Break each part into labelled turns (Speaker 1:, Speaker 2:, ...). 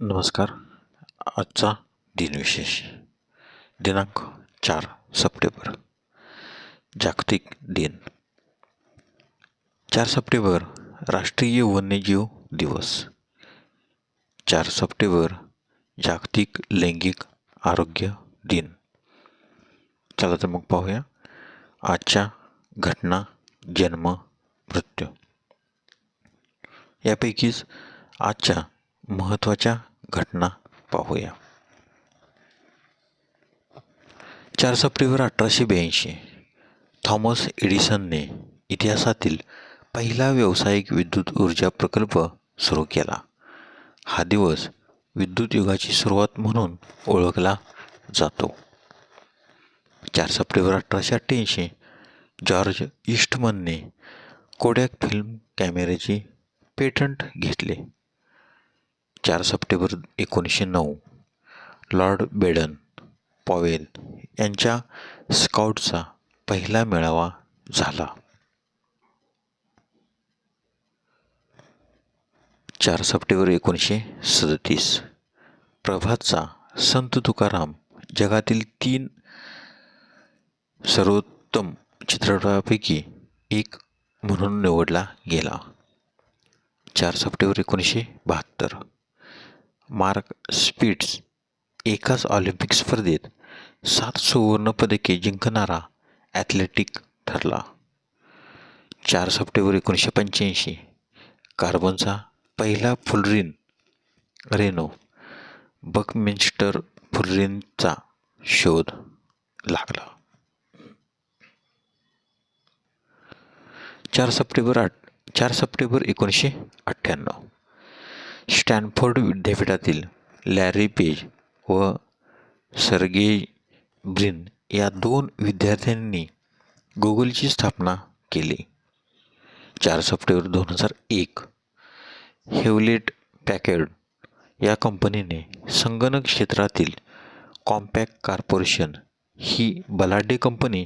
Speaker 1: नमस्कार. आजचा दिनविशेष. दिनांक चार सप्टेंबर. जागतिक दिन. चार सप्टेंबर राष्ट्रीय वन्यजीव दिवस. चार सप्टेंबर जागतिक लैंगिक आरोग्य दिन. चला तर मग पाहूया. आजच्या घटना जन्म मृत्यू. यापैकीच आजच्या महत्त्वाच्या घटना पाहूया. चार सप्टेंबर अठराशे ब्याऐंशी थॉमस एडिसनने इतिहासातील पहिला व्यावसायिक विद्युत ऊर्जा प्रकल्प सुरू केला. हा दिवस विद्युत युगाची सुरुवात म्हणून ओळखला जातो. चार सप्टेंबर अठराशे अठ्ठ्याऐंशी जॉर्ज इस्टमनने कोडॅक फिल्म कॅमेऱ्याची पेटंट घेतले. चार सप्टेंबर एकोणीसशे नऊ. लॉर्ड बेडन पॉवेल यांच्या स्काउटचा पहिला मेळावा झाला. चार सप्टेंबर एकोणीसशे सदतीस. प्रभातचा संत तुकाराम जगातील तीन सर्वोत्तम चित्रपटापैकी एक म्हणून निवडला गेला. चार सप्टेंबर एकोणीसशे बहात्तर. मार्क स्पीट्स एकाच ऑलिम्पिक स्पर्धेत सात सुवर्णपदके जिंकणारा ॲथलेटिक ठरला. चार सप्टेंबर एकोणीसशे पंच्याऐंशी कार्बनचा पहिला फुलरिन रेनो बकमिन्स्टर फुलरिनचा शोध लागला. चार सप्टेंबर आठ चार सप्टेंबर एकोणीसशे अठ्ठ्याण्णव स्टॅनफोर्ड विद्यापीठातील लॅरी पेज व सर्गे ब्रिन या दोन विद्यार्थ्यांनी गुगलची स्थापना केली. चार सप्टेंबर दोन हजार एक हेवलेट पॅकेड या कंपनीने संगणक क्षेत्रातील कॉम्पॅक्ट कॉर्पोरेशन ही बलाढ्य कंपनी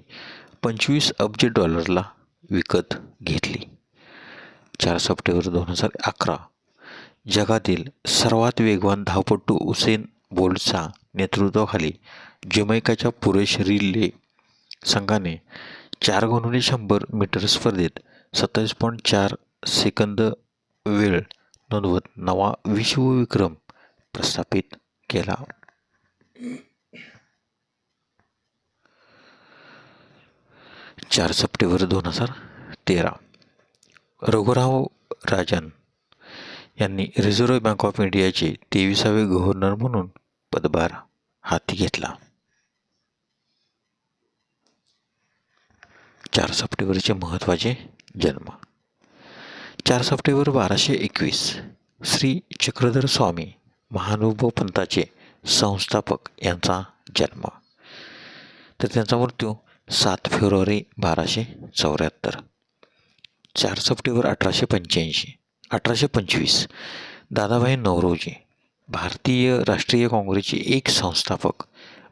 Speaker 1: पंचवीस अब्ज डॉलरला विकत घेतली. चार सप्टेंबर दोन हजार अकरा जगातील सर्वात वेगवान धावपटू उसेन बोल्टच्या नेतृत्वाखाली जमैकाच्या पुरुष रिले संघाने चार गुणुने शंभर मीटर स्पर्धेत सत्तावीस पॉईंट चार सेकंद वेळ नोंदवत नवा विश्वविक्रम प्रस्थापित केला. चार सप्टेंबर दोन हजार तेरा. रघुराव राजन यांनी रिझर्व्ह बँक ऑफ इंडियाचे तेविसावे गव्हर्नर म्हणून पदभार हाती घेतला. चार सप्टेंबरचे महत्त्वाचे जन्म. चार सप्टेंबर बाराशे एकवीस श्री चक्रधर स्वामी महानुभव पंथाचे संस्थापक यांचा जन्म. तर त्यांचा मृत्यू सात फेब्रुवारी बाराशे चौऱ्याहत्तर. चार सप्टेंबर अठराशे पंच्याऐंशी. अठराशे पंचवीस. दादाभाई नवरोजी भारतीय राष्ट्रीय काँग्रेसचे एक संस्थापक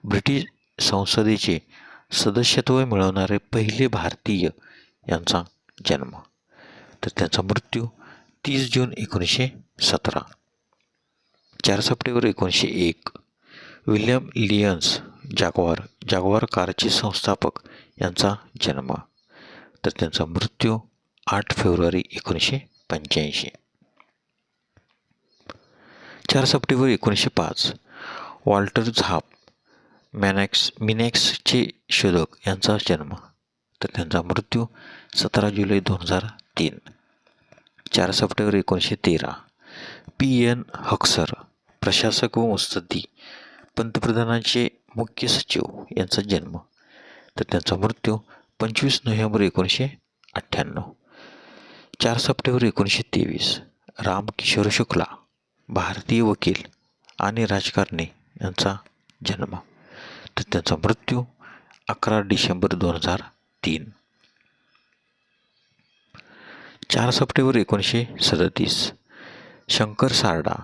Speaker 1: ब्रिटिश संसदेचे सदस्यत्व मिळवणारे पहिले भारतीय यांचा जन्म. तर त्यांचा मृत्यू तीस जून एकोणीसशे सतरा. चार सप्टेंबर एकोणीसशे एक विल्यम लियन्स जागवार जागवार कारचे संस्थापक यांचा जन्म. तर त्यांचा मृत्यू आठ फेब्रुवारी एकोणीसशे पंच्याऐंशी. चार सप्टेंबर एकोणीसशे पाच वॉल्टर झाप मॅनॅक्स मिनॅक्सचे शोधक यांचा जन्म तर त्यांचा मृत्यू सतरा जुलै दोन हजार तीन. चार सप्टेंबर एकोणीसशे तेरा पी. एन. हक्सर प्रशासक व मुस्तद्दी पंतप्रधानांचे मुख्य सचिव यांचा जन्म तर त्यांचा मृत्यू पंचवीस नोव्हेंबर एकोणीसशे अठ्ठ्याण्णव. चार सप्टेंबर एकोणीसशे तेवीस रामकिशोर शुक्ला भारतीय वकील आणि राजकारणी यांचा जन्म. तर त्यांचा मृत्यू अकरा डिसेंबर दोन हजार तीन. चार सप्टेंबर एकोणीसशे सदतीस शंकर सारडा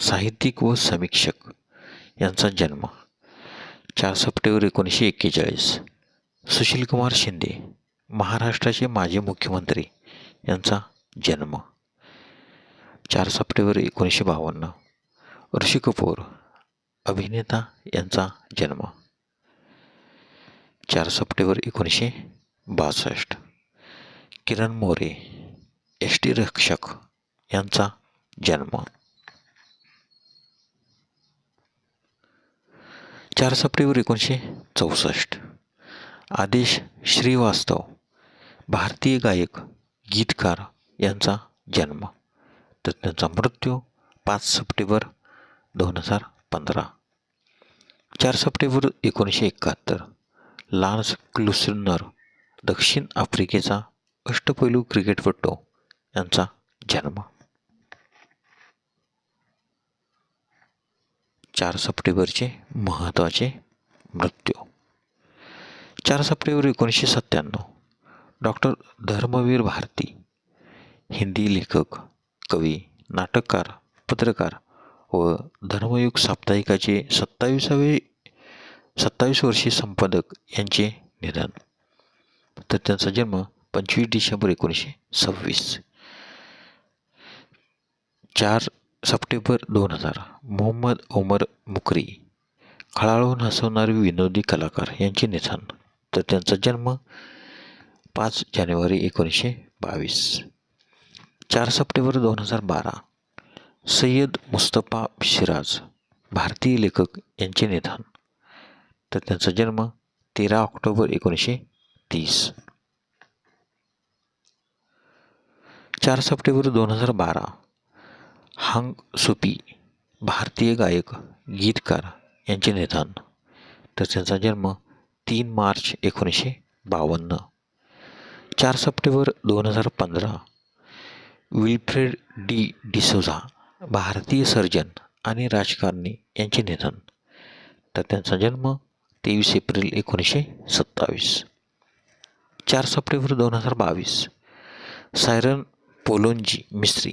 Speaker 1: साहित्यिक व समीक्षक यांचा जन्म. चार सप्टेंबर एकोणीसशे एक्केचाळीस सुशीलकुमार शिंदे महाराष्ट्राचे माजी मुख्यमंत्री यांचा जन्म. चार सप्टेंबर एकोणीसशे बावन्न. ऋषी कपूर अभिनेता यांचा जन्म. चार सप्टेंबर एकोणीसशे बासष्ट. किरण मोरे एस टी रक्षक यांचा जन्म. चार सप्टेंबर एकोणीसशे चौसष्ट. आदेश श्रीवास्तव भारतीय गायक गीतकार यांचा जन्म. तर त्यांचा मृत्यू पाच सप्टेंबर दोन हजार पंधरा. चार सप्टेंबर एकोणीसशे एकाहत्तर लान्स क्लुसनर दक्षिण आफ्रिकेचा अष्टपैलू क्रिकेटपटू यांचा जन्म. चार सप्टेंबरचे महत्त्वाचे मृत्यू. चार सप्टेंबर एकोणीसशे सत्त्याण्णव डॉक्टर धर्मवीर भारती हिंदी लेखक कवी नाटककार पत्रकार व धर्मयुग साप्ताहिकाचे सत्तावीसावे सत्तावीस वर्षीय संपादक यांचे निधन. तर त्यांचा जन्म पंचवीस डिसेंबर एकोणीसशे सव्वीस. चार सप्टेंबर दोन हजार मोहम्मद ओमर मुकरी खळाळून हसवणारे विनोदी कलाकार यांचे निधन. तर त्यांचा जन्म पाच जानेवारी एकोणीसशे बावीस. चार सप्टेंबर दोन हजार बारा. सय्यद मुस्तफा शिराज भारतीय लेखक यांचे निधन. तर त्यांचा जन्म तेरा ऑक्टोबर एकोणीसशे तीस. चार सप्टेंबर दोन हजार बारा. हांग सुपी भारतीय गायक गीतकार यांचे निधन. तर त्यांचा जन्म तीन मार्च एकोणीसशे बावन्न. चार सप्टेंबर दोन हजार पंधरा विल्फ्रेड डी डिसोझा भारतीय सर्जन आणि राजकारणी यांचे निधन. तर त्यांचा जन्म तेवीस एप्रिल एकोणीसशे सत्तावीस. चार सप्टेंबर दोन हजार बावीस सायरन पोलोंजी मिस्त्री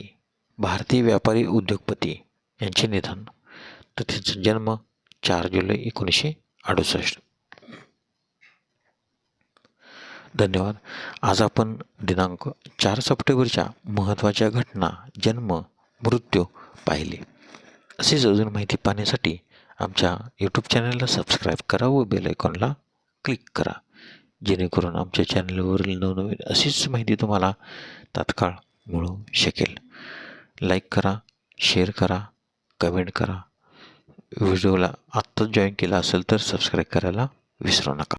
Speaker 1: भारतीय व्यापारी उद्योगपती यांचे निधन. तर त्यांचा जन्म चार जुलै एकोणीसशे अडुसष्ट. धन्यवाद. आज आपण दिनांक चार सप्टेंबरच्या महत्त्वाच्या घटना जन्म मृत्यू पाहिले. असेच अजून माहिती पाहण्यासाठी आमच्या यूट्यूब चॅनलला सबस्क्राईब करा व बेल आयकॉनला क्लिक करा. जेणेकरून आमच्या चॅनलवरील नवनवीन अशीच माहिती तुम्हाला तात्काळ मिळू शकेल. लाईक करा शेअर करा कमेंट करा. व्हिडिओला आत्ताच जॉईन केला असेल तर सबस्क्राईब करायला विसरू नका.